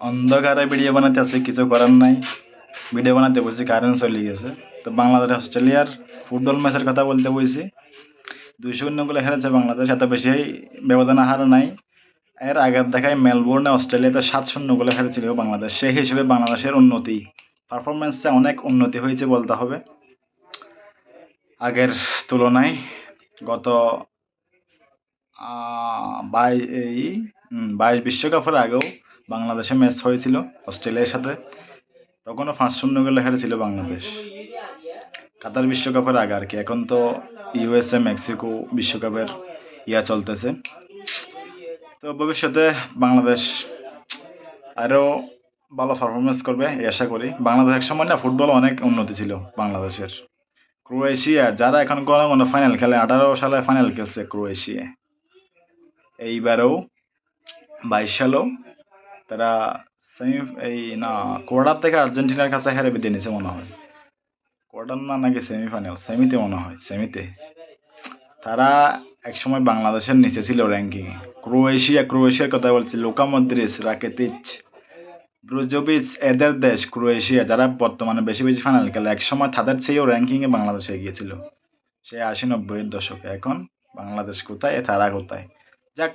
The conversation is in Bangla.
অন্ধকারে ভিডিও বানাতে আছে, কিছু করার নাই। ভিডিও বানাতে বসে কারেন্ট চলে গেছে। তো বাংলাদেশ, অস্ট্রেলিয়ার ফুটবল ম্যাচের কথা বলতে বসি দুই শূন্য গোলে হেরেছে বাংলাদেশ, এত বেশি ব্যবধানে হার নাই। এর আগের দেখায় মেলবোর্নে অস্ট্রেলিয়াতে সাত শূন্য গোলে হেরেছিল বাংলাদেশ। সেই হিসেবে বাংলাদেশের উন্নতি পারফরমেন্সে অনেক উন্নতি হয়েছে বলতে হবে। আগের তুলনায় গত বাই, এই বাইশ বিশ্বকাপের আগেও বাংলাদেশে ম্যাচ হয়েছিল, অস্ট্রেলিয়ার সাথে। তখনও পাঁচ শূন্য গোলে হেরেছিল বাংলাদেশ। কাতার বিশ্বকাপের আগে আর কি। এখন তো ইউএসএ, মেক্সিকো বিশ্বকাপের ইয়া চলতেছে। তো ভবিষ্যতে বাংলাদেশ আরও ভালো পারফরমেন্স করবে আশা করি। বাংলাদেশ এক সময় না ফুটবল অনেক উন্নতি ছিল বাংলাদেশের। ক্রোয়েশিয়া, যারা এখন কোনো কোনো ফাইনাল খেলে, আঠারো সালে ফাইনাল খেলছে ক্রোয়েশিয়া। এইবারেও বাইশ সালেও তারা সেমি এই না, কোয়ার্টার থেকে আর্জেন্টিনার কাছে হেরে বিদায় নিছে মনে হয়। কোয়ার্টার না নাকি সেমিফাইনাল? সেমিতে মনে হয়, সেমিতে। তারা একসময় বাংলাদেশের নিচে ছিল র্যাঙ্কিংয়ে ক্রোয়েশিয়া, ক্রোয়েশিয়ার কথা বলছি, লোকা মদ্রিস রাকেতিচ ব্রুজোভিচ, এদের দেশ, ক্রোয়েশিয়া, যারা বর্তমানে বেশি বেশি ফাইনাল খেলে, একসময় তাদের চেয়েও র্যাঙ্কিংয়ে বাংলাদেশ এগিয়ে ছিল সে আশি নব্বইয়ের দশকে। এখন বাংলাদেশ কোথায়? তারা কোথায়? যাক